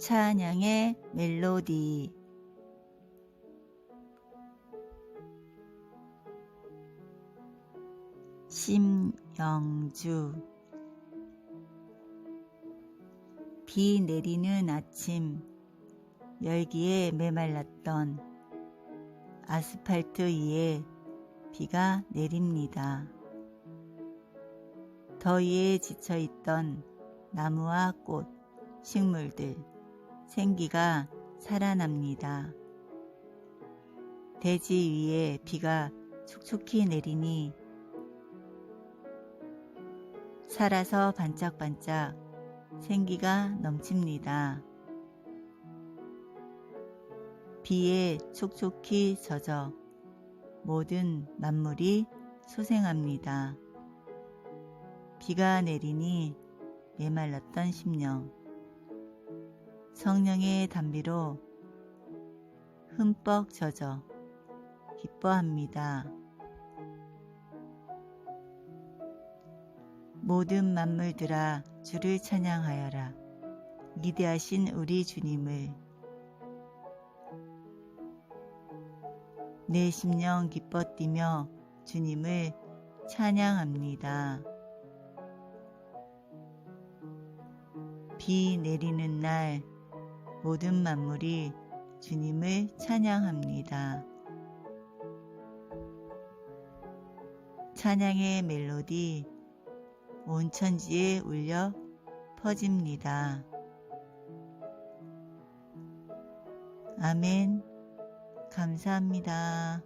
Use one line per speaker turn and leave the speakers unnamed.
찬양의 멜로디. 심영주. 비 내리는 아침 열기에 메말랐던 아스팔트 위에 비가 내립니다. 더위에 지쳐있던 나무와 꽃, 식물들, 생기가 살아납니다. 대지 위에 비가 촉촉히 내리니 살아서 반짝반짝 생기가 넘칩니다. 비에 촉촉히 젖어 모든 만물이 소생합니다. 비가 내리니 메말랐던 심령 성령의 담비로 흠뻑 젖어 기뻐합니다. 모든 만물들아 주를 찬양하여라. 위대하신 우리 주님을 내 심령 기뻐 뛰며 주님을 찬양합니다. 비 내리는 날 모든 만물이 주님을 찬양합니다. 찬양의 멜로디 온 천지에 울려 퍼집니다. 아멘. 감사합니다.